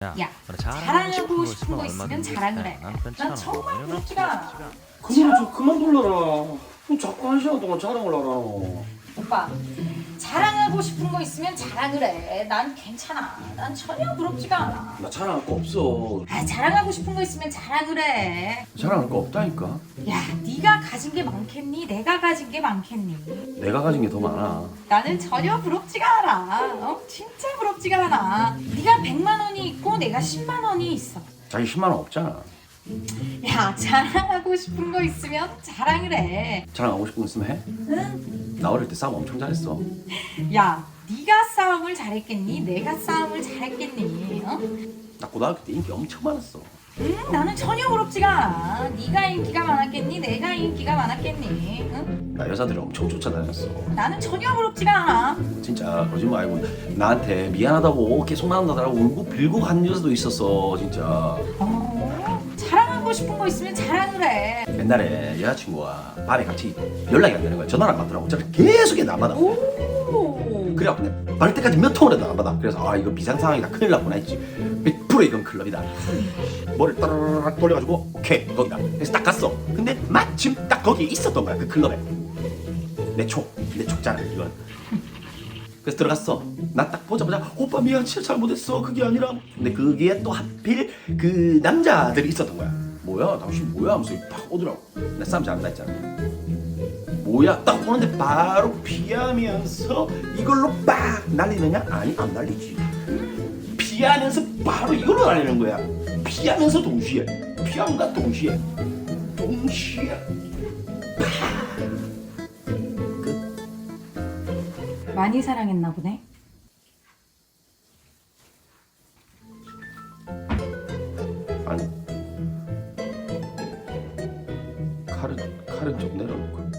야, 자랑하고 싶은 싶은 거거 있으면 얼마든지 자랑을 해. 해. 난 정말 부럽지가 않아. 그만 좀 그만 불러라. 그럼 자꾸 한 시간 동안 자랑을 하라. 오빠, 자랑하고 싶은 거 있으면 자랑을 해. 난 괜찮아. 난 전혀 부럽지가 않아. 나 자랑할 거 없어. 아, 자랑하고 싶은 거 있으면 자랑을 해. 자랑할 거 없다니까. 야, 네가 가진 게 많겠니? 내가 가진 게 많겠니? 내가 가진 게 더 많아. 나는 전혀 부럽지가 않아. 어? 진짜 부럽지가 않아. 네가 100만 원이 있고 내가 10만 원이 있어. 자기 10만 원 없잖아. 야, 자랑하고 싶은 거 있으면 자랑을 해. 자랑하고 싶은 거 있으면 해. 응? 나 어릴 때 싸움 엄청 잘했어. 야, 네가 싸움을 잘했겠니? 내가 싸움을 잘했겠니? 어? 나 고등학교 때 인기 엄청 많았어. 응, 나는 전혀 부럽지가 않아. 네가 인기가 많았겠니? 내가 인기가 많았겠니? 응? 나 여자들을 엄청 쫓아다녔어. 나는 전혀 부럽지가 않아. 진짜 거짓말 아니고 나한테 미안하다고 계속 나온다더라고 울고 빌고 간 여자도 있었어 진짜. 어, 하고 싶은 거 있으면 해. 옛날에 여자친구가 밤에 같이 연락이 안 되는 거야. 전화를 안 받더라고. 저를 계속 얘안 받아. 오. 그래갖고 내가 받을 때까지 몇 통을 해도 안 받아. 그래서 아 이거 비상 상황이다. 큰일 났구나 했지. 100% 이건 클럽이다. 머리를 따라락 돌려가지고 오케이 거기다. 그래서 딱 갔어. 근데 마침 딱 거기에 있었던 거야 그 클럽에. 내 촉, 내 촉잖아 이건. 그래서 들어갔어. 나 딱 보자마자 오빠 미안 진짜 잘못했어. 그게 아니라. 근데 그게 또 하필 그 남자들이 있었던 거야. 뭐야? 당신 뭐야? 하면서 팍 오더라고. 나 싸움 잘한다 했잖아. 뭐야? 딱 오는데 바로 피하면서 이걸로 빡 날리느냐? 아니 안 날리지. 피하면서 바로 이걸로 날리는 거야. 피하면서 동시에. 피함과 동시에. 동시에. 많이 사랑했나 보네. 아니 칼은 칼은 좀 내려놓고